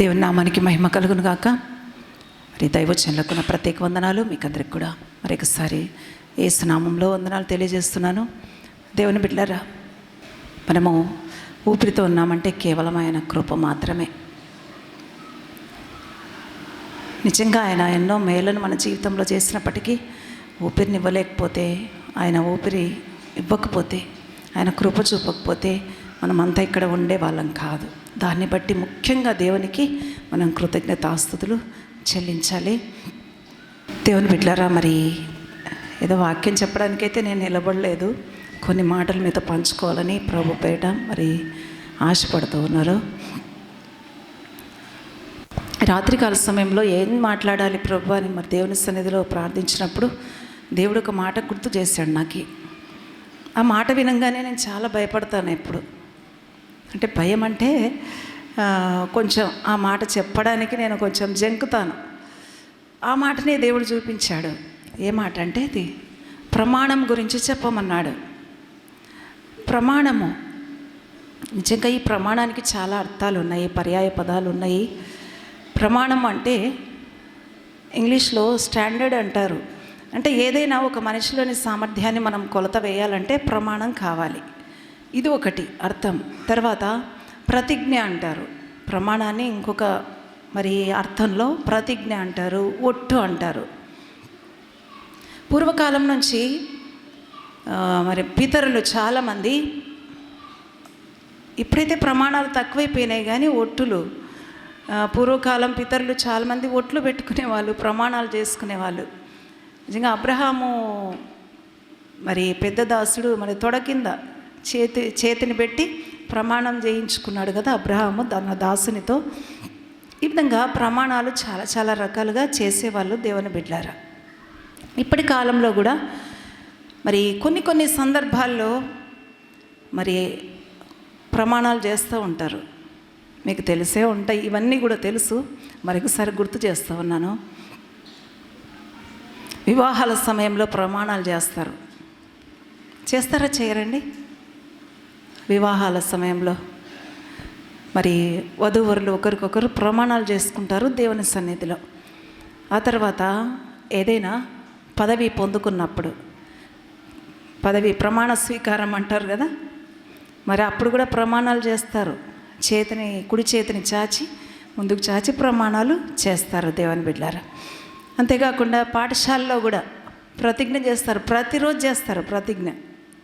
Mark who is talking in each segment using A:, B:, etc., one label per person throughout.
A: దేవుని నామానికి మహిమ కలుగును గాక. మరి దైవచనలకు నా ప్రత్యేక వందనాలు. మీకు అందరికి కూడా మరి ఒకసారి ఏ నామంలో వందనాలు తెలియజేస్తున్నాను. దేవుని బిడ్డరా మనము ఊపిరితో ఉన్నామంటే కేవలం ఆయన కృప మాత్రమే. నిజంగా ఆయన ఎన్నో మేలను మన జీవితంలో చేసినప్పటికీ ఊపిరిని ఇవ్వలేకపోతే ఆయన ఊపిరి ఇవ్వకపోతే ఆయన కృప చూపకపోతే మనమంతా ఇక్కడ ఉండే వాళ్ళం కాదు. దాన్ని బట్టి ముఖ్యంగా దేవునికి మనం కృతజ్ఞతాస్తుతులు చెల్లించాలి. దేవుని బిడ్డారా మరి ఏదో వాక్యం చెప్పడానికైతే నేను నిలబడలేదు. కొన్ని మాటల మీద పంచుకోవాలని ప్రభు పేట మరి ఆశపడుతూ ఉన్నారు. రాత్రికాల సమయంలో ఏం మాట్లాడాలి ప్రభు అని మరి దేవుని సన్నిధిలో ప్రార్థించినప్పుడు దేవుడు ఒక మాట గుర్తు చేశాడు నాకు. ఆ మాట వినంగానే నేను చాలా భయపడతాను ఎప్పుడు. అంటే భయం అంటే కొంచెం ఆ మాట చెప్పడానికి నేను కొంచెం జంకుతాను. ఆ మాటనే దేవుడు చూపించాడు. ఏ మాట అంటే ఇది? ప్రమాణం గురించి చెప్పమన్నాడు. ప్రమాణము. నిజంగా ఈ ప్రమాణానికి చాలా అర్థాలు ఉన్నాయి పర్యాయ పదాలు ఉన్నాయి ప్రమాణం అంటే ఇంగ్లీష్లో స్టాండర్డ్ అంటారు. అంటే ఏదైనా ఒక మనిషిలోని సామర్థ్యాన్ని మనం కొలత వేయాలంటే ప్రమాణం కావాలి. ఇది ఒకటి అర్థం. తర్వాత ప్రతిజ్ఞ అంటారు. ప్రమాణాన్ని ఇంకొక మరి అర్థంలో ప్రతిజ్ఞ అంటారు ఒట్టు అంటారు. పూర్వకాలం నుంచి మరి పితరులు చాలామంది ఇప్పుడైతే ప్రమాణాలు తక్కువైపోయినాయి కానీ ఒట్టులు పూర్వకాలం పితరులు చాలామంది ఒట్లు పెట్టుకునేవాళ్ళు ప్రమాణాలు చేసుకునేవాళ్ళు నిజంగా అబ్రహాము మరి పెద్ద దాసుడు మరి తొడ కింద చేతి చేతిని పెట్టి ప్రమాణం చేయించుకున్నాడు కదా అబ్రహాము తన దాసునితో. ఈ విధంగా ప్రమాణాలు చాలా చాలా రకాలుగా చేసేవాళ్ళు దేవుని బిడ్డారా. ఇప్పటి కాలంలో కూడా మరి కొన్ని కొన్ని సందర్భాల్లో మరి ప్రమాణాలు చేస్తూ ఉంటారు. మీకు తెలిసే ఉంటాయి. ఇవన్నీ కూడా తెలుసు. మరొకసారి గుర్తు చేస్తూ ఉన్నాను. వివాహాల సమయంలో ప్రమాణాలు చేస్తారు. చేస్తారా చేయరండి? వివాహాల సమయంలో. మరి వధూవరులు ఒకరికొకరు ప్రమాణాలు చేసుకుంటారు దేవుని సన్నిధిలో. ఆ తర్వాత ఏదైనా పదవి పొందుకున్నప్పుడు పదవి ప్రమాణ స్వీకారం అంటారు కదా మరి అప్పుడు కూడా ప్రమాణాలు చేస్తారు. చేతిని కుడి చేతిని చాచి ముందుకు చాచి ప్రమాణాలు చేస్తారు దేవుని బిడ్డారు అంతేకాకుండా పాఠశాలలో కూడా ప్రతిజ్ఞ చేస్తారు ప్రతిరోజు చేస్తారు ప్రతిజ్ఞ.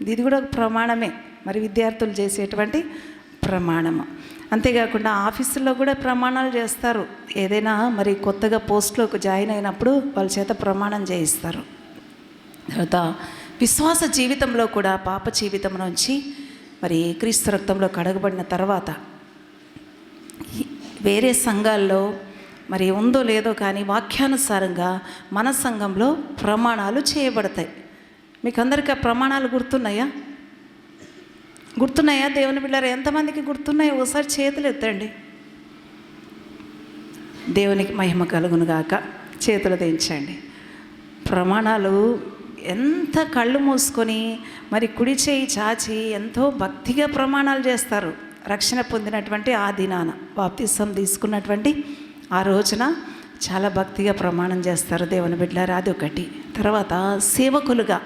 A: ఇది కూడా ఒక ప్రమాణమే. మరి విద్యార్థులు చేసేటువంటి ప్రమాణము. అంతేకాకుండా ఆఫీసుల్లో కూడా ప్రమాణాలు చేస్తారు. ఏదైనా మరి కొత్తగా పోస్ట్లోకి జాయిన్ అయినప్పుడు వాళ్ళ చేత ప్రమాణం చేయిస్తారు. తర్వాత విశ్వాస జీవితంలో కూడా పాప జీవితం నుంచి మరి క్రీస్తు రక్తంలో కడగబడిన తర్వాత వేరే సంఘాల్లో మరి ఉందో లేదో కానీ వాక్యానుసారంగా మన సంఘంలో ప్రమాణాలు చేయబడతాయి. మీకు అందరికీ ఆ ప్రమాణాలు గుర్తున్నాయా? గుర్తున్నాయా దేవుని బిడ్డారు? ఎంతమందికి గుర్తున్నాయో? ఒకసారి చేతులు ఎత్తండి. దేవునికి మహిమ కలుగును గాక. చేతులు దించండి ప్రమాణాలు ఎంత కళ్ళు మూసుకొని మరి కుడి చేయి చాచి ఎంతో భక్తిగా ప్రమాణాలు చేస్తారు. రక్షణ పొందినటువంటి ఆ దినాన బాప్తిసం తీసుకున్నటువంటి ఆ రోజున చాలా భక్తిగా ప్రమాణం చేస్తారు దేవుని బిడ్డారు. అది ఒకటి తర్వాత సేవకులుగా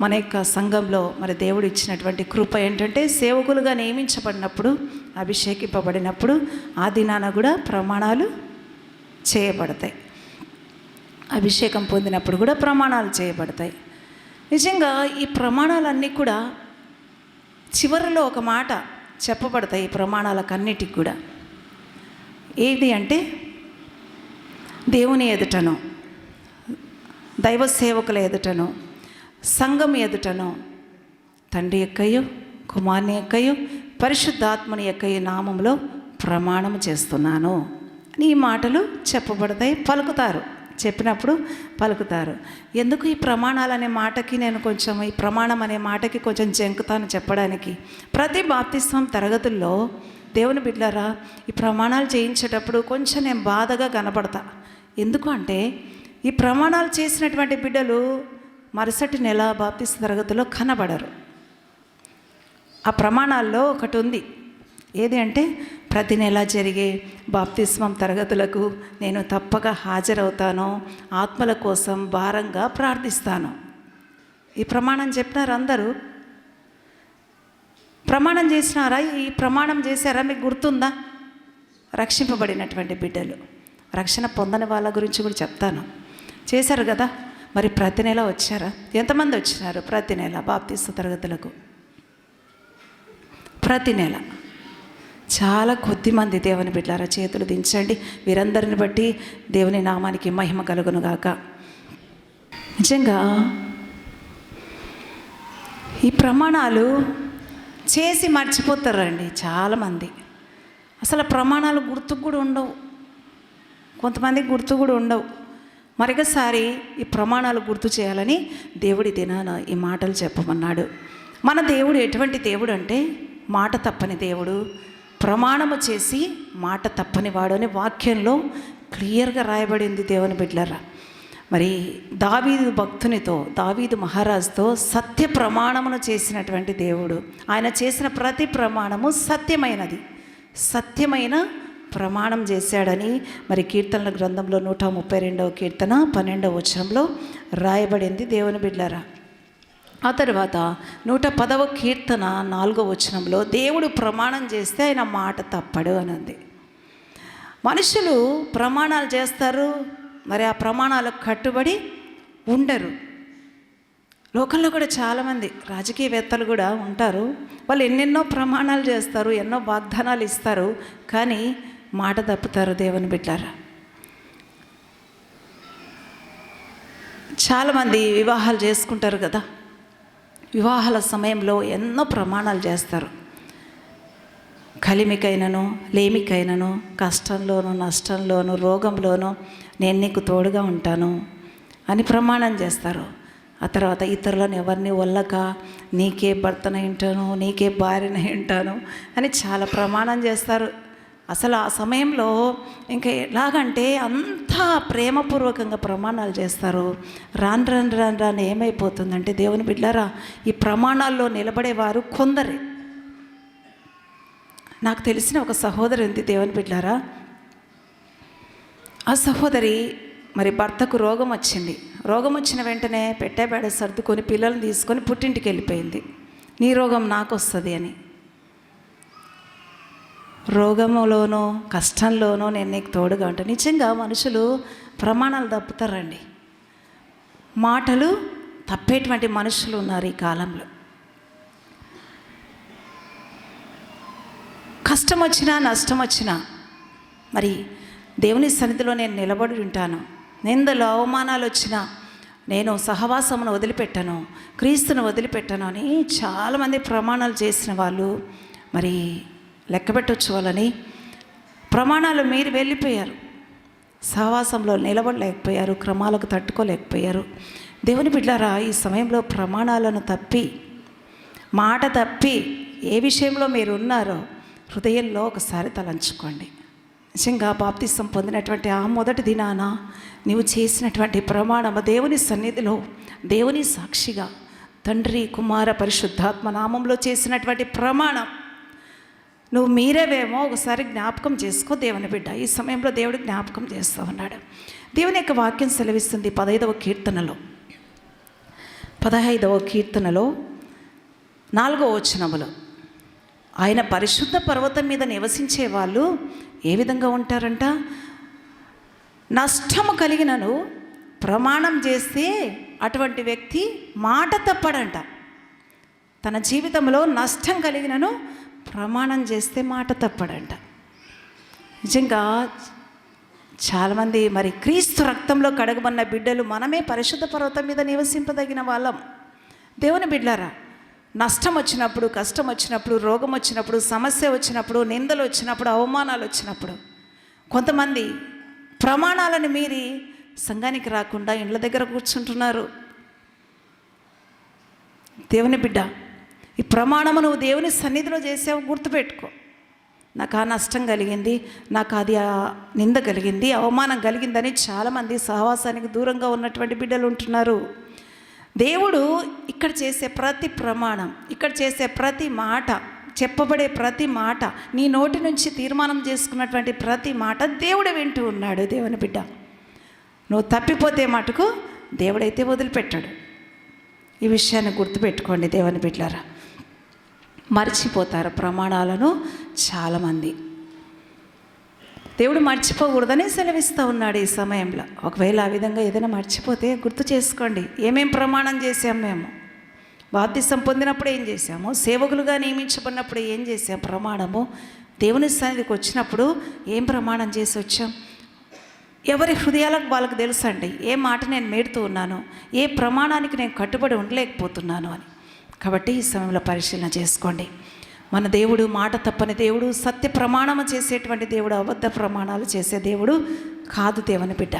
A: మన యొక్క సంఘంలో మరి దేవుడు ఇచ్చినటువంటి కృప ఏంటంటే సేవకులుగా నియమించబడినప్పుడు అభిషేకింపబడినప్పుడు ఆ దినాన కూడా ప్రమాణాలు చేయబడతాయి. అభిషేకం పొందినప్పుడు కూడా ప్రమాణాలు చేయబడతాయి. నిజంగా ఈ ప్రమాణాలన్నీ కూడా చివరిలో ఒక మాట చెప్పబడతాయి ఈ ప్రమాణాలకన్నిటికి కూడా. ఏది అంటే దేవుని ఎదుటను దైవ సేవకుల ఎదుటను సంఘం ఎదుటను తండ్రి యొక్కయు కుమార్ని యొక్కయు పరిశుద్ధాత్మని యొక్కయు నామంలో ప్రమాణం చేస్తున్నాను. అని ఈ మాటలు చెప్పబడతాయి పలుకుతారు. చెప్పినప్పుడు పలుకుతారు. ఎందుకు ఈ ప్రమాణాలు అనే మాటకి నేను కొంచెం ఈ ప్రమాణం అనే మాటకి కొంచెం జంకుతాను చెప్పడానికి? ప్రతి బాప్తిస్వం తరగతుల్లో దేవుని బిడ్డరా ఈ ప్రమాణాలు చేయించేటప్పుడు కొంచెం నేను బాధగా కనపడతా. ఎందుకు అంటే ఈ ప్రమాణాలు చేసినటువంటి బిడ్డలు మరుసటి నెల బాప్తిస్త తరగతిలో కనబడరు. ఆ ప్రమాణాల్లో ఒకటి ఉంది. ఏది అంటే ప్రతి నెల జరిగే బాప్తిస్మం తరగతులకు నేను తప్పక హాజరవుతాను ఆత్మల కోసం భారంగా ప్రార్థిస్తాను. ఈ ప్రమాణం చెప్పినారు అందరూ. ప్రమాణం చేసినారా? ఈ ప్రమాణం చేశారా? మీకు గుర్తుందా? రక్షింపబడినటువంటి బిడ్డలు. రక్షణ పొందని వాళ్ళ గురించి కూడా చెప్తాను. చేశారు కదా? మరి ప్రతి నెల వచ్చారా? ఎంతమంది వచ్చినారు ప్రతి నెల బాప్తీసు తరగతులకు? ప్రతి నెల. చాలా కొద్ది మంది దేవుని బిడ్డారా చేతులు దించండి. వీరందరిని బట్టి దేవుని నామానికి మహిమ కలుగునుగాక నిజంగా ఈ ప్రమాణాలు చేసి మర్చిపోతారండి చాలామంది. అసలు ప్రమాణాలు గుర్తుకు కూడా ఉండవు. కొంతమంది గుర్తు కూడా ఉండవు. మరొకసారి ఈ ప్రమాణాలు గుర్తు చేయాలని దేవుడి దినాన ఈ మాటలు చెప్పమన్నాడు. మన దేవుడు ఎటువంటి దేవుడు అంటే మాట తప్పని దేవుడు. ప్రమాణము చేసి మాట తప్పని వాడు అనే వాక్యంలో క్లియర్గా రాయబడింది దేవుని బిడ్డలరా. మరి దావీదు భక్తునితో దావీదు మహారాజుతో సత్య ప్రమాణమును చేసినటువంటి దేవుడు. ఆయన చేసిన ప్రతి ప్రమాణము సత్యమైనది. సత్యమైన ప్రమాణం చేశాడని మరి కీర్తనల గ్రంథంలో నూట ముప్పై రెండవ కీర్తన పన్నెండవ వచనంలో రాయబడింది దేవుని బిడ్డరా ఆ తర్వాత నూట పదవ కీర్తన నాలుగో వచనంలో దేవుడు ప్రమాణం చేస్తే ఆయన మాట తప్పడు అనంది. మనుషులు ప్రమాణాలు చేస్తారు మరి ఆ ప్రమాణాలకు కట్టుబడి ఉండరు. లోకంలో కూడా చాలామంది రాజకీయవేత్తలు కూడా ఉంటారు. వాళ్ళు ఎన్నెన్నో ప్రమాణాలు చేస్తారు ఎన్నో వాగ్దానాలు ఇస్తారు కానీ మాట తప్పుతారు దేవుని బిడ్డారా? చాలామంది వివాహాలు చేసుకుంటారు కదా. వివాహాల సమయంలో ఎన్నో ప్రమాణాలు చేస్తారు. కలిమికైనను లేమికైనను కష్టంలోను నష్టంలోను రోగంలోను నేను నీకు తోడుగా ఉంటాను అని ప్రమాణం చేస్తారు. ఆ తర్వాత ఇతరులను ఎవరిని వల్లక నీకే భర్తనై ఉంటాను నీకే భార్యనై ఉంటాను అని చాలా ప్రమాణం చేస్తారు. అసలు ఆ సమయంలో ఇంకా ఎలాగంటే అంతా ప్రేమపూర్వకంగా ప్రమాణాలు చేస్తారు. రాను రాను రాను రాను ఏమైపోతుందంటే దేవుని బిడ్డారా ఈ ప్రమాణాల్లో నిలబడేవారు కొందరే. నాకు తెలిసిన ఒక సహోదరి ఉంది దేవుని బిడ్డారా ఆ సహోదరి మరి భర్తకు రోగం వచ్చింది. రోగం వచ్చిన వెంటనే పెట్టేబేడ సర్దుకొని పిల్లల్ని తీసుకొని పుట్టింటికి వెళ్ళిపోయింది. నీ రోగం నాకు వస్తుంది అని. రోగములోనో కష్టంలోనో నేను నీకు తోడుగా ఉంటాను నిజంగా మనుషులు ప్రమాణాలు తప్పుతారండి. మాటలు తప్పేటువంటి మనుషులు ఉన్నారు ఈ కాలంలో. కష్టం వచ్చినా నష్టం వచ్చినా మరి దేవుని సన్నిధిలో నేను నిలబడి ఉంటాను. నిందలు అవమానాలు వచ్చినా నేను సహవాసమును వదిలిపెట్టను క్రీస్తును వదిలిపెట్టను అని చాలామంది ప్రమాణాలు చేసిన వాళ్ళు మరి లెక్కబెట్టొచ్చు వాళ్ళని ప్రమాణాలు మీరు వెళ్ళిపోయారు. సహవాసంలో నిలబడలేకపోయారు క్రమాలకు తట్టుకోలేకపోయారు. దేవుని బిడ్డారా ఈ సమయంలో ప్రమాణాలను తప్పి మాట తప్పి ఏ విషయంలో మీరు ఉన్నారో హృదయంలో ఒకసారి తలంచుకోండి. నిజంగా బాప్తిసం పొందినటువంటి ఆ మొదటి దినాన నీవు చేసినటువంటి ప్రమాణము దేవుని సన్నిధిలో దేవుని సాక్షిగా తండ్రి కుమార పరిశుద్ధాత్మ నామంలో చేసినటువంటి ప్రమాణం నువ్వు మీరేవేమో ఒకసారి జ్ఞాపకం చేసుకో దేవుని బిడ్డ. ఈ సమయంలో దేవుడు జ్ఞాపకం చేస్తూ ఉన్నాడు. దేవుని యొక్క వాక్యం సెలవిస్తుంది పదహైదవ కీర్తనలో. పదహైదవ కీర్తనలో నాలుగవ వచనములో. ఆయన పరిశుద్ధ పర్వతం మీద నివసించే వాళ్ళు ఏ విధంగా ఉంటారంట? నష్టము కలిగినను ప్రమాణం చేస్తే అటువంటి వ్యక్తి మాట తప్పడంట. తన జీవితంలో నష్టం కలిగినను ప్రమాణం చేస్తే మాట తప్పడంట. నిజంగా చాలామంది మరి క్రీస్తు రక్తంలో కడగమన్న బిడ్డలు మనమే పరిశుద్ధ పర్వతం మీద నివసింపదగిన వాళ్ళం. దేవుని బిడ్డారా నష్టం వచ్చినప్పుడు కష్టం వచ్చినప్పుడు రోగం వచ్చినప్పుడు సమస్య వచ్చినప్పుడు నిందలు వచ్చినప్పుడు అవమానాలు వచ్చినప్పుడు కొంతమంది ప్రమాణాలను మీరి సంఘానికి రాకుండా ఇండ్ల దగ్గర కూర్చుంటున్నారు. దేవుని బిడ్డ ఈ ప్రమాణము నువ్వు దేవుని సన్నిధిలో చేసావు గుర్తుపెట్టుకో. నాకు ఆ నష్టం కలిగింది నాకు అది ఆ నింద కలిగింది అవమానం కలిగిందని చాలామంది సహవాసానికి దూరంగా ఉన్నటువంటి బిడ్డలు ఉంటున్నారు. దేవుడు ఇక్కడ చేసే ప్రతి ప్రమాణం ఇక్కడ చేసే ప్రతి మాట చెప్పబడే ప్రతి మాట నీ నోటి నుంచి తీర్మానం చేసుకున్నటువంటి ప్రతి మాట దేవుడే వింటూ ఉన్నాడు దేవుని బిడ్డ. నువ్వు తప్పిపోతే మటుకు దేవుడైతే వదిలిపెట్టాడు. ఈ విషయాన్ని గుర్తుపెట్టుకోండి దేవుని బిడ్డారా మర్చిపోతారు ప్రమాణాలను చాలామంది. దేవుడు మర్చిపోకూడదని సెలవిస్తూ ఉన్నాడు ఈ సమయంలో. ఒకవేళ ఆ విధంగా ఏదైనా మర్చిపోతే గుర్తు చేసుకోండి. ఏమేం ప్రమాణం చేశాం మేము? బాప్తిసం పొందినప్పుడు ఏం చేశాము? సేవకులుగా నియమించబడినప్పుడు ఏం చేసాం ప్రమాణము. దేవుని సన్నిధికి వచ్చినప్పుడు ఏం ప్రమాణం చేసి వచ్చాం? ఎవరి హృదయాలకు వాళ్ళకి తెలుసండి? ఏ మాట నేను మేడుతూ ఉన్నాను? ఏ ప్రమాణానికి నేను కట్టుబడి ఉండలేకపోతున్నాను అని. కాబట్టి ఈ సమయంలో పరిశీలన చేసుకోండి. మన దేవుడు మాట తప్పని దేవుడు సత్య ప్రమాణము చేసేటువంటి దేవుడు అబద్ధ ప్రమాణాలు చేసే దేవుడు కాదు దేవుని బిడ్డ.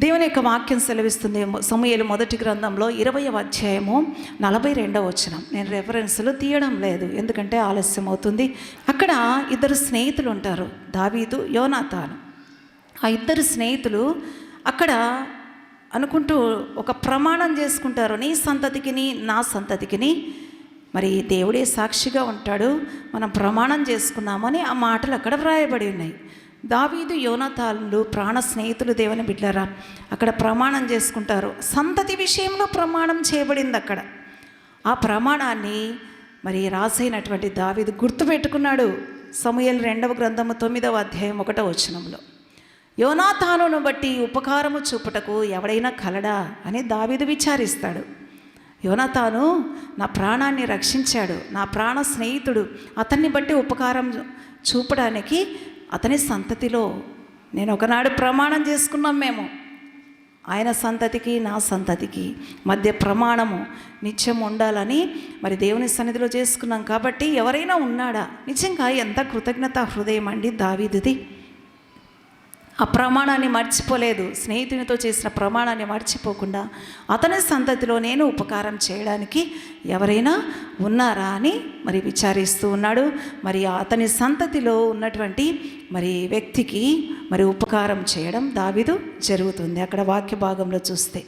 A: దేవుని యొక్క వాక్యం సెలవిస్తుంది సమూహలు మొదటి గ్రంథంలో ఇరవై అధ్యాయము నలభై రెండవ వచనం. నేను రెఫరెన్స్లు తీయడం లేదు ఎందుకంటే ఆలస్యం అవుతుంది. అక్కడ ఇద్దరు స్నేహితులు ఉంటారు దావీదు యోనాతాను. ఆ ఇద్దరు స్నేహితులు అక్కడ అనుకుంటూ ఒక ప్రమాణం చేసుకుంటారు. నీ సంతతికిని నా సంతతికిని మరి దేవుడే సాక్షిగా ఉంటాడు. మనం ప్రమాణం చేసుకున్నామని ఆ మాటలు అక్కడ వ్రాయబడి ఉన్నాయి. దావీదు యోనతాలు ప్రాణ స్నేహితులు దేవుని బిడ్డారా అక్కడ ప్రమాణం చేసుకుంటారు. సంతతి విషయంలో ప్రమాణం చేయబడింది అక్కడ. ఆ ప్రమాణాన్ని మరి రాసైనటువంటి దావీదు గుర్తుపెట్టుకున్నాడు. సమయల్ రెండవ గ్రంథము తొమ్మిదవ అధ్యాయం ఒకటో వచనంలో. యోనాథానును బట్టి ఉపకారము చూపుటకు ఎవడైనా కలడా అని దావీదు విచారిస్తాడు. యోనాతాను నా ప్రాణాన్ని రక్షించాడు. నా ప్రాణ స్నేహితుడు. అతన్ని బట్టి ఉపకారం చూపడానికి అతని సంతతిలో నేను ఒకనాడు ప్రమాణం చేసుకున్నాం మేము. ఆయన సంతతికి నా సంతతికి మధ్య ప్రమాణము నిత్యం ఉండాలని మరి దేవుని సన్నిధిలో చేసుకున్నాం. కాబట్టి ఎవరైనా ఉన్నాడా? నిజంగా ఎంత కృతజ్ఞత హృదయం అండి దావీదిది. ఆ ప్రమాణాన్ని మర్చిపోలేదు. స్నేహితునితో చేసిన ప్రమాణాన్ని మర్చిపోకుండా అతని సంతతిలో నేను ఉపకారం చేయడానికి ఎవరైనా ఉన్నారా అని మరి విచారిస్తూ ఉన్నాడు. మరి అతని సంతతిలో ఉన్నటువంటి మరి వ్యక్తికి మరి ఉపకారం చేయడం దావిదు జరుగుతుంది. అక్కడ వాక్య భాగంలో చూస్తే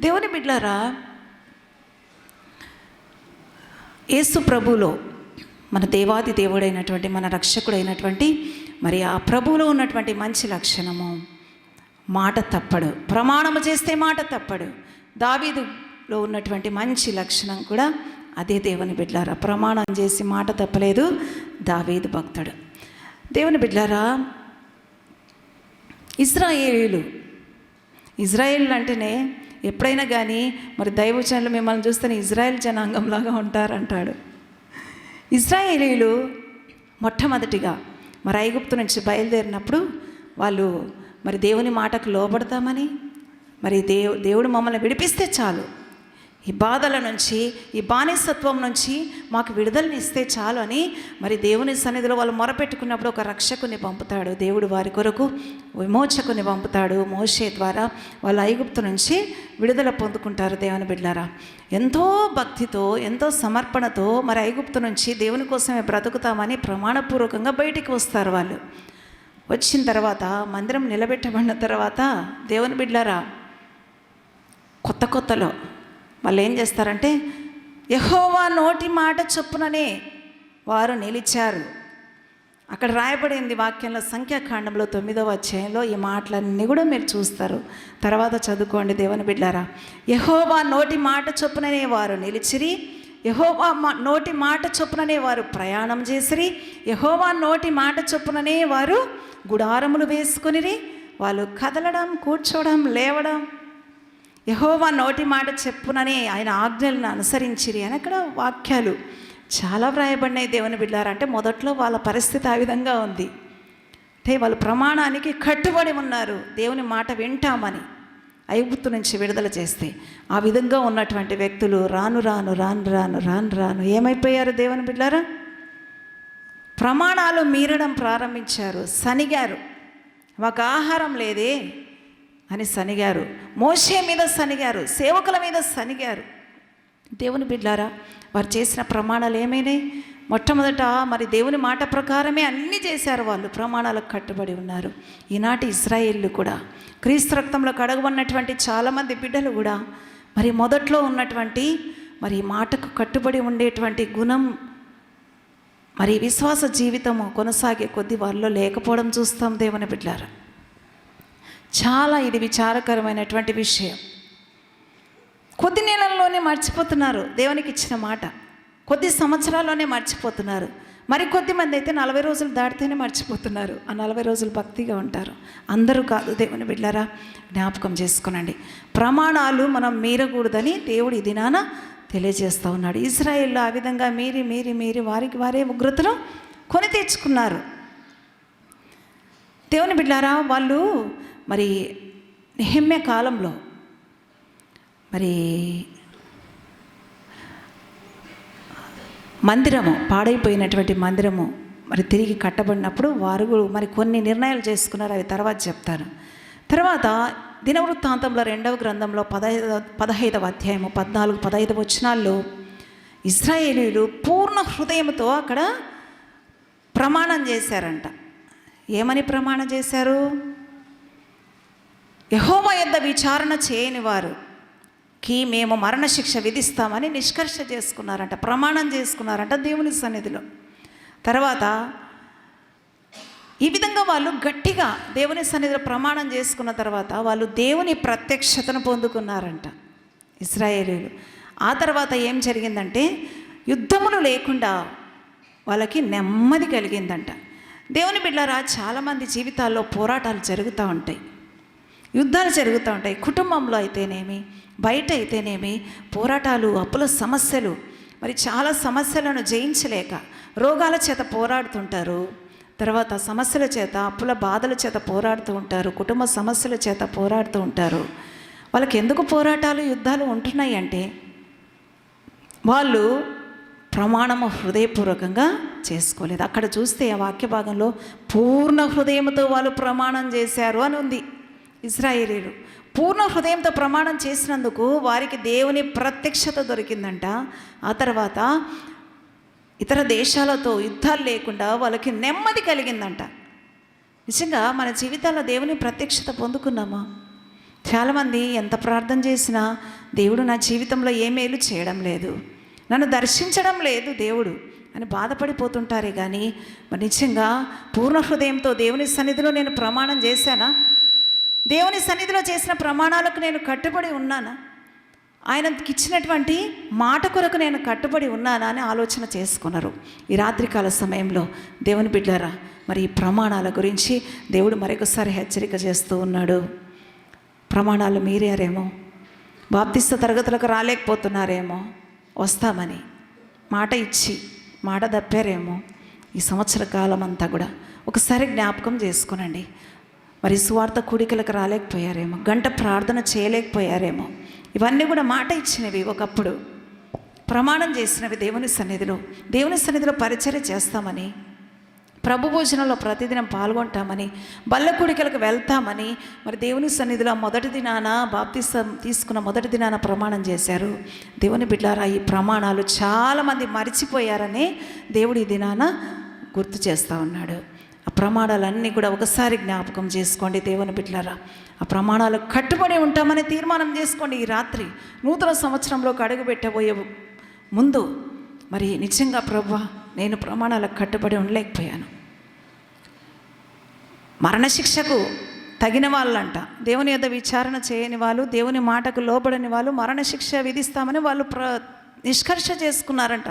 A: దేవుని బిడ్లారా యేసు ప్రభులో మన దేవాది దేవుడైనటువంటి మన రక్షకుడైనటువంటి మరి ఆ ప్రభువులో ఉన్నటువంటి మంచి లక్షణము మాట తప్పడు. ప్రమాణము చేస్తే మాట తప్పడు. దావీదులో ఉన్నటువంటి మంచి లక్షణం కూడా అదే దేవుని బిడ్లారా. ప్రమాణం చేసి మాట తప్పలేదు దావీదు భక్తుడు. దేవుని బిడ్లారా ఇజ్రాయేలీలు ఇజ్రాయేల్ అంటేనే ఎప్పుడైనా కానీ మరి దైవచనులు మిమ్మల్ని చూస్తేనే ఇజ్రాయెల్ జనాంగంలాగా ఉంటారంటాడు. ఇజ్రాయేలీలు మొట్టమొదటిగా మరి ఐగుప్తు నుంచి బయలుదేరినప్పుడు వాళ్ళు మరి దేవుని మాటకు లోబడతామని మరి దేవు దేవుడు మమ్మల్ని విడిపిస్తే చాలు. ఈ బాధల నుంచి ఈ బానిసత్వం నుంచి మాకు విడుదలని ఇస్తే చాలు అని మరి దేవుని సన్నిధిలో వాళ్ళు మొరపెట్టుకున్నప్పుడు ఒక రక్షకుని పంపుతాడు. దేవుడు వారి కొరకు విమోచకుని పంపుతాడు. మోషే ద్వారా వాళ్ళు ఐగుప్తు నుంచి విడుదల పొందుకుంటారు దేవుని బిడ్డారా ఎంతో భక్తితో ఎంతో సమర్పణతో మరి ఐగుప్తు నుంచి దేవుని కోసమే బ్రతుకుతామని ప్రమాణపూర్వకంగా బయటికి వస్తారు వాళ్ళు. వచ్చిన తర్వాత మందిరం నిలబెట్టబడిన తర్వాత దేవుని బిడ్డారా కొత్త కొత్తలో వాళ్ళు ఏం చేస్తారంటే యహోవా నోటి మాట చొప్పుననే వారు నిలిచారు. అక్కడ రాయబడింది వాక్యంలో సంఖ్యాకాండంలో తొమ్మిదవ అధ్యాయంలో ఈ మాటలన్నీ కూడా మీరు చూస్తారు. తర్వాత చదువుకోండి దేవుని బిడ్డారా. యహోవా నోటి మాట చొప్పుననే వారు నిలిచిరి. యహోవా మా నోటి మాట చొప్పుననే వారు ప్రయాణం చేసిరి. యహోవా నోటి మాట చొప్పుననే వారు గుడారములు వేసుకునిరి. వాళ్ళు కదలడం కూర్చోవడం లేవడం యహోవా నోటి మాట చెప్పునని ఆయన ఆజ్ఞలను అనుసరించిరి అని అక్కడ వాక్యాలు చాలా వ్రాయబడినాయి దేవుని బిడ్డారు. అంటే మొదట్లో వాళ్ళ పరిస్థితి ఆ విధంగా ఉంది. అంటే వాళ్ళు ప్రమాణానికి కట్టుబడి ఉన్నారు. దేవుని మాట వింటామని ఐగుప్తు నుంచి విడుదల చేస్తే ఆ విధంగా ఉన్నటువంటి వ్యక్తులు రాను రాను రాను రాను రాను రాను ఏమైపోయారు దేవుని బిడ్డారా? ప్రమాణాలు మీరడం ప్రారంభించారు సనిగారు. మాకు ఆహారం లేదే. అని సనిగారు. మోసే మీద సనిగారు. సేవకుల మీద సనిగారు. దేవుని బిడ్డారా వారు చేసిన ప్రమాణాలు ఏమైనాయి మొట్టమొదట మరి దేవుని మాట ప్రకారమే అన్నీ చేశారు వాళ్ళు. ప్రమాణాలకు కట్టుబడి ఉన్నారు. ఈనాటి ఇస్రాయేళ్ళు కూడా క్రీస్తు రక్తంలో కడగబడినటువంటి చాలామంది బిడ్డలు కూడా మరి మొదట్లో ఉన్నటువంటి మరి మాటకు కట్టుబడి ఉండేటువంటి గుణం మరి విశ్వాస జీవితము కొనసాగే కొద్ది వారిలో లేకపోవడం చూస్తాం దేవుని బిడ్డారా చాలా ఇది విచారకరమైనటువంటి విషయం. కొద్ది నెలల్లోనే మర్చిపోతున్నారు దేవునికి ఇచ్చిన మాట. కొద్ది సంవత్సరాల్లోనే మర్చిపోతున్నారు. మరి కొద్ది మంది అయితే నలభై రోజులు దాటితేనే మర్చిపోతున్నారు. ఆ నలభై రోజులు భక్తిగా ఉంటారు. అందరూ కాదు దేవుని బిడ్డారా జ్ఞాపకం చేసుకునండి. ప్రమాణాలు మనం మీరకూడదని దేవుడు ఈ దినాన తెలియజేస్తూ ఉన్నాడు. ఇజ్రాయిల్లో ఆ విధంగా మీరి మీరి మీరి వారికి వారే ఉగ్రతను కొని తెచ్చుకున్నారు దేవుని బిడ్డారా వాళ్ళు మరి నిహమ్య కాలంలో మరి మందిరము పాడైపోయినటువంటి మందిరము మరి తిరిగి కట్టబడినప్పుడు వారు మరి కొన్ని నిర్ణయాలు చేసుకున్నారు అవి తర్వాత చెప్తాను. తర్వాత దినవృత్తాంతంలో రెండవ గ్రంథంలో పదహైదవ పదహైదవ అధ్యాయము పద్నాలుగు పదహైదవ వచనాల్లో ఇస్రాయేలీలు పూర్ణ హృదయంతో అక్కడ ప్రమాణం చేశారంట. ఏమని ప్రమాణం చేశారు? యహోవ యొద్ద విచారణ చేయని వారు కి మేము మరణశిక్ష విధిస్తామని నిష్కర్ష చేసుకున్నారంట ప్రమాణం చేసుకున్నారంట దేవుని సన్నిధిలో. తర్వాత ఈ విధంగా వాళ్ళు గట్టిగా దేవుని సన్నిధిలో ప్రమాణం చేసుకున్న తర్వాత వాళ్ళు దేవుని ప్రత్యక్షతను పొందుకున్నారంట ఇస్రాయేలీలు. ఆ తర్వాత ఏం జరిగిందంటే యుద్ధములు లేకుండా వాళ్ళకి నెమ్మది కలిగిందంట. దేవుని బిడ్డరా చాలామంది జీవితాల్లో పోరాటాలు జరుగుతూ ఉంటాయి. యుద్ధాలు జరుగుతూ ఉంటాయి. కుటుంబంలో అయితేనేమి బయట అయితేనేమి పోరాటాలు అప్పుల సమస్యలు. మరి చాలా సమస్యలను జయించలేక రోగాల చేత పోరాడుతుంటారు. తర్వాత సమస్యల చేత అప్పుల బాధల చేత పోరాడుతూ ఉంటారు. కుటుంబ సమస్యల చేత పోరాడుతూ ఉంటారు. వాళ్ళకి ఎందుకు పోరాటాలు యుద్ధాలు ఉంటున్నాయి అంటే వాళ్ళు ప్రమాణము హృదయపూర్వకంగా చేసుకోలేదు. అక్కడ చూస్తే ఆ వాక్య భాగంలో పూర్ణ హృదయంతో వాళ్ళు ప్రమాణం చేశారు అని ఉంది. ఇజ్రాయేలీలు. పూర్ణ హృదయంతో ప్రమాణం చేసినందుకు వారికి దేవుని ప్రత్యక్షత దొరికిందంట. ఆ తర్వాత ఇతర దేశాలతో యుద్ధాలు లేకుండా వాళ్ళకి నెమ్మది కలిగిందంట. నిజంగా మన జీవితాల్లో దేవుని ప్రత్యక్షత పొందుకున్నామా? చాలామంది ఎంత ప్రార్థన చేసినా దేవుడు నా జీవితంలో ఏ మేలు చేయడం లేదు. నన్ను దర్శించడం లేదు దేవుడు అని బాధపడిపోతుంటారే కానీ మరి నిజంగా పూర్ణ హృదయంతో దేవుని సన్నిధిలో నేను ప్రమాణం చేశానా? దేవుని సన్నిధిలో చేసిన ప్రమాణాలకు నేను కట్టుబడి ఉన్నానా? ఆయనకి ఇచ్చినటువంటి మాట కొరకు నేను కట్టుబడి ఉన్నానా అని ఆలోచన చేసుకున్నారు. ఈ రాత్రికాల సమయంలో దేవుని బిడ్డారా మరి ఈ ప్రమాణాల గురించి దేవుడు మరొకసారి హెచ్చరిక చేస్తూ ఉన్నాడు. ప్రమాణాలు మీరారేమో? బాప్తిస్త తరగతులకు రాలేకపోతున్నారేమో? వస్తామని మాట ఇచ్చి మాట తప్పారేమో? ఈ సంవత్సర కాలం అంతా కూడా ఒకసారి జ్ఞాపకం చేసుకునండి. మరి స్వార్థ కూడికలకు రాలేకపోయారేమో గంట ప్రార్థన చేయలేకపోయారేమో. ఇవన్నీ కూడా మాట ఇచ్చినవి ఒకప్పుడు. ప్రమాణం చేసినవి దేవుని సన్నిధిలో. దేవుని సన్నిధిలో పరిచర్య చేస్తామని ప్రభు భోజనంలో ప్రతిదినం పాల్గొంటామని బల్ల కూడికలకు వెళ్తామని మరి దేవుని సన్నిధిలో మొదటి దినాన బాప్తిసం తీసుకున్న మొదటి దినాన ప్రమాణం చేశారు. దేవుని బిడ్డారా ఈ ప్రమాణాలు చాలామంది మరిచిపోయారని దేవుడి ఈ దినాన గుర్తు చేస్తూ ఉన్నాడు. ఆ ప్రమాణాలన్నీ కూడా ఒకసారి జ్ఞాపకం చేసుకోండి దేవుని బిడ్డలారా. ఆ ప్రమాణాలకు కట్టుబడి ఉంటామని తీర్మానం చేసుకోండి ఈ రాత్రి. నూతన సంవత్సరంలోకి అడుగుపెట్టబోయే ముందు మరి నిజంగా ప్రభా నేను ప్రమాణాలకు కట్టుబడి ఉండలేకపోయాను. మరణశిక్షకు తగిన వాళ్ళంట. దేవుని యొద్ద విచారణ చేయని వాళ్ళు దేవుని మాటకు లోబడని వాళ్ళు మరణశిక్ష విధిస్తామని వాళ్ళు ప్ర నిష్కర్ష చేసుకున్నారంట.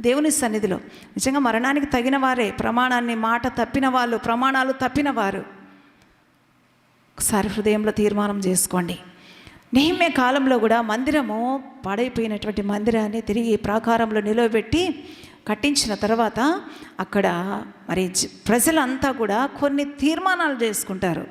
A: దేవుని సన్నిధిలో. నిజంగా మరణానికి తగిన వారే ప్రమాణాన్ని మాట తప్పిన వాళ్ళు ప్రమాణాలు తప్పిన వారు. ఒకసారి హృదయంలో తీర్మానం చేసుకోండి. నెహిమ్య కాలంలో కూడా మందిరము పాడైపోయినటువంటి మందిరాన్ని తిరిగి ప్రాకారంలో నిలవబెట్టి కట్టించిన తర్వాత అక్కడ మరి జ- ప్రజలంతా కూడా కొన్ని తీర్మానాలు చేసుకుంటారు.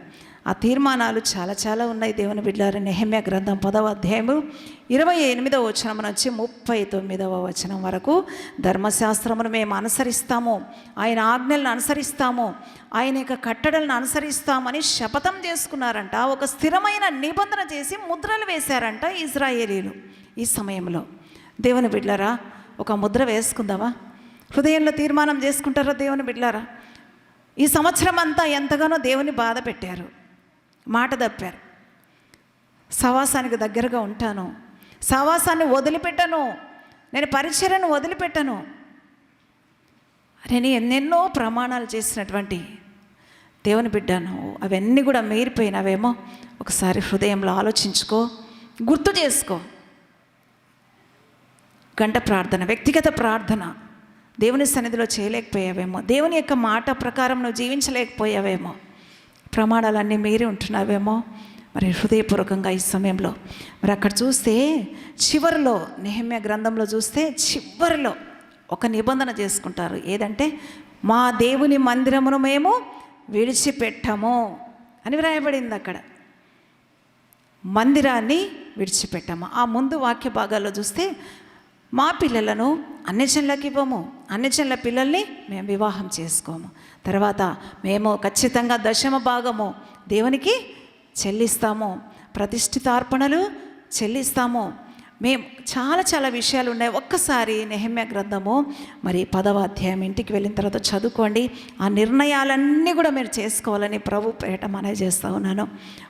A: ఆ తీర్మానాలు చాలా చాలా ఉన్నాయి దేవుని బిడ్డారు. నెహమ్య గ్రంథం పదవ అధ్యాయము ఇరవై ఎనిమిదవ వచనం నుంచి ముప్పై తొమ్మిదవ వచనం వరకు ధర్మశాస్త్రమును మేము అనుసరిస్తాము. ఆయన ఆజ్ఞలను అనుసరిస్తాము. ఆయన యొక్క కట్టడలను అనుసరిస్తామని శపథం చేసుకున్నారంట. ఒక స్థిరమైన నిబంధన చేసి ముద్రలు వేశారంట ఇజ్రాయేలీలు ఈ సమయంలో. దేవుని బిడ్డారా ఒక ముద్ర వేసుకుందామా? హృదయంలో తీర్మానం చేసుకుంటారా దేవుని బిడ్డారా? ఈ సంవత్సరం అంతా ఎంతగానో దేవుని బాధ పెట్టారు. మాట తప్పారు. సవాసానికి దగ్గరగా ఉంటాను. సవాసాన్ని వదిలిపెట్టను. నేను పరిచర్యను వదిలిపెట్టను. నేను ఎన్నెన్నో ప్రమాణాలు చేసినటువంటి దేవుని బిడ్డాను. అవన్నీ కూడా మీరిపోయినవేమో. ఒకసారి హృదయంలో ఆలోచించుకో. గుర్తు చేసుకో. గంట ప్రార్థన వ్యక్తిగత ప్రార్థన. దేవుని సన్నిధిలో చేయలేకపోయావేమో. దేవుని యొక్క మాట ప్రకారం నువ్వు జీవించలేకపోయావేమో. ప్రమాణాలన్నీ మీరి ఉంటున్నావేమో? మరి హృదయపూర్వకంగా ఈ సమయంలో మరి అక్కడ చూస్తే చివరిలో నెహమ్య గ్రంథంలో చూస్తే చివరిలో ఒక నిబంధన చేసుకుంటారు. ఏదంటే మా దేవుని మందిరమును మేము విడిచిపెట్టము అని వ్రాయబడింది అక్కడ. మందిరాన్ని విడిచిపెట్టము. ఆ ముందు వాక్య భాగాల్లో చూస్తే మా పిల్లలను అన్యజనులకు ఇవ్వము అన్యజనుల పిల్లల్ని మేము వివాహం చేసుకోము. తర్వాత మేము ఖచ్చితంగా దశమ భాగము దేవునికి చెల్లిస్తాము. ప్రతిష్ఠితార్పణలు చెల్లిస్తాము. మేము చాలా చాలా విషయాలు ఉన్నాయి. ఒక్కసారి నెహమ్య గ్రంథము మరి పదవ అధ్యాయం ఇంటికి వెళ్ళిన తర్వాత చదువుకోండి. ఆ నిర్ణయాలన్నీ కూడా మీరు చేసుకోవాలని ప్రభు పేట మనే చేస్తూ ఉన్నాను.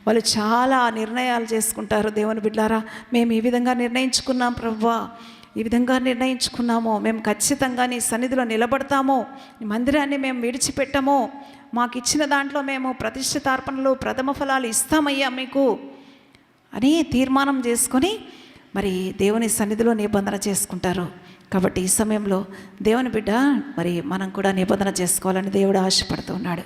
A: వాళ్ళు చాలా నిర్ణయాలు చేసుకుంటారు దేవుని బిడ్డారా. మేము ఈ విధంగా నిర్ణయించుకున్నాం ప్రభువా ఈ విధంగా నిర్ణయించుకున్నాము మేము ఖచ్చితంగా నీ సన్నిధిలో నిలబడతాము నీ మందిరాన్ని మేము విడిచిపెట్టము మాకు ఇచ్చిన దాంట్లో మేము ప్రతిష్ఠితార్పణలు ప్రథమ ఫలాలు ఇస్తామయ్యా మీకు అని తీర్మానం చేసుకొని మరి దేవుని సన్నిధిలో నిబంధన చేసుకుంటారు. కాబట్టి ఈ సమయంలో దేవుని బిడ్డ మరి మనం కూడా నిబంధన చేసుకోవాలని దేవుడు ఆశపడుతూ ఉన్నాడు.